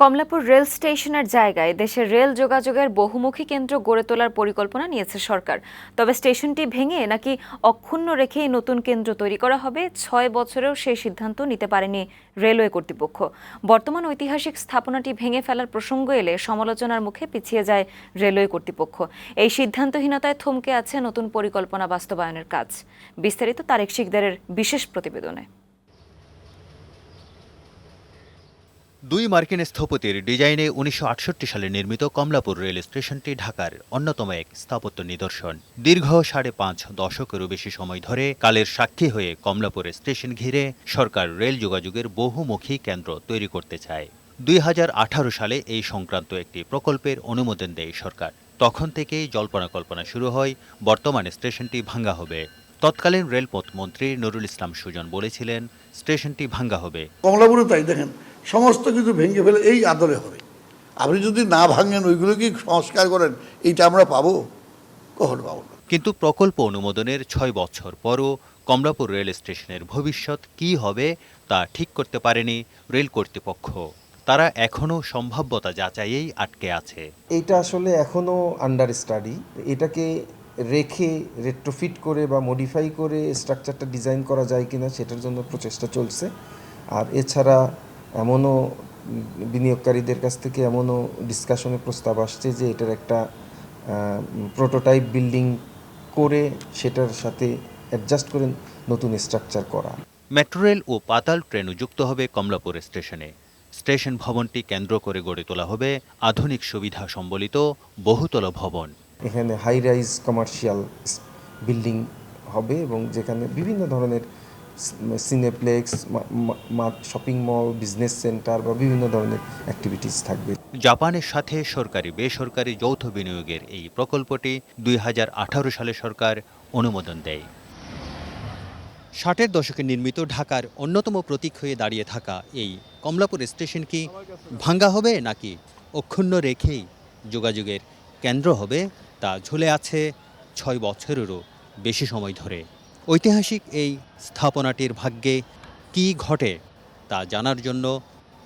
Kamalapur rail স্টেশনের জায়গায় দেশের রেল যোগাযোগের বহুমুখী কেন্দ্র গড়ে তোলার পরিকল্পনা নিয়েছে সরকার। তবে স্টেশনটি ভেঙে নাকি অক্ষুণ্ণ রেখেই নতুন কেন্দ্র তৈরি করা হবে, ছয় বছরেও সেই সিদ্ধান্ত নিতে পারেনি রেলওয়ে কর্তৃপক্ষ। বর্তমান ঐতিহাসিক স্থাপনাটি ভেঙে ফেলার প্রসঙ্গ এলে সমালোচনার মুখে পিছিয়ে যায় রেলওয়ে কর্তৃপক্ষ। এই সিদ্ধান্তহীনতায় থমকে আছে নতুন পরিকল্পনা বাস্তবায়নের কাজ। বিস্তারিত তারেক শিকদারের বিশেষ প্রতিবেদনে। দুই মার্কিন স্থপতির ডিজাইনে উনিশশো আটষট্টি সালে নির্মিত কমলাপুর রেল স্টেশনটি ঢাকার অন্যতম এক স্থাপত্য নিদর্শন। দীর্ঘ সাড়ে পাঁচ দশকেরও বেশি সময় ধরে কালের সাক্ষী হয়ে কমলাপুর স্টেশন ঘিরে সরকার রেল যোগাযোগের বহুমুখী কেন্দ্র তৈরি করতে চায়। দুই হাজার আঠারো সালে এই সংক্রান্ত একটি প্রকল্পের অনুমোদন দেয় সরকার। তখন থেকেই জল্পনা কল্পনা শুরু হয়, বর্তমানে স্টেশনটি ভাঙ্গা হবে। তৎকালীন রেলপথ মন্ত্রী নুরুল ইসলাম সুজন বলেছিলেন, স্টেশনটি ভাঙ্গা হবে। কমলাপুরে তাই দেখেন সমস্ত কিছু ভেঙে ফেলে এই আদলে হবে। আপনি যদি না ভাঙেন ওইগুলো কি সংস্কার করেন? এইটা আমরা পাবো? কখনো পাবো না। কিন্তু প্রকল্প অনুমোদনের ছয় বছর পরও কমলাপুর রেল স্টেশনের ভবিষ্যৎ কী হবে তা ঠিক করতে পারেনি রেল কর্তৃপক্ষ। তারা এখনও সম্ভাব্যতা যাচাইয়েই আটকে আছে। এটা আসলে এখনও আন্ডার স্টাডি এটাকে রেখে রেট্রোফিট করে বা মডিফাই করে স্ট্রাকচারটা ডিজাইন করা যায় কিনা সেটার জন্য প্রচেষ্টা চলছে। আর এছাড়া এমনও বিনিয়োগকারীদের কাছ থেকে এমনও ডিসকাশনের প্রস্তাব আসছে যে এটার একটা প্রোটোটাইপ বিল্ডিং করে সেটার সাথে অ্যাডজাস্ট করে নতুন স্ট্রাকচার করা। মেট্রো রেল ও পাতাল ট্রেনও যুক্ত হবে কমলাপুর স্টেশনে। স্টেশন ভবনটি কেন্দ্র করে গড়ে তোলা হবে আধুনিক সুবিধা সম্বলিত বহুতল ভবন। এখানে হাই রাইজ কমার্শিয়াল বিল্ডিং হবে এবং যেখানে বিভিন্ন ধরনের cineplex shopping mall business centre বা বিভিন্ন ধরনের অ্যাক্টিভিটিস থাকবে। জাপানের সাথে সরকারি বেসরকারি যৌথ বিনিয়োগের এই প্রকল্পটি দুই হাজার আঠারো সালে সরকার অনুমোদন দেয়। ষাটের দশকে নির্মিত ঢাকার অন্যতম প্রতীক হয়ে দাঁড়িয়ে থাকা এই কমলাপুর স্টেশন কি ভাঙ্গা হবে নাকি অক্ষুণ্ণ রেখেই যোগাযোগের কেন্দ্র হবে, তা ঝুলে আছে ছয় বছরেরও বেশি সময় ধরে। ঐতিহাসিক এই স্থাপনাটির ভাগ্যে কি ঘটে তা জানার জন্য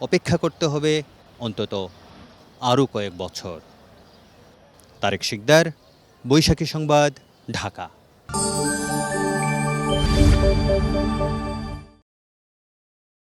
অপেক্ষা করতে হবে অন্তত আরও কয়েক বছর। তারেক শিকদার, বৈশাখী সংবাদ, ঢাকা।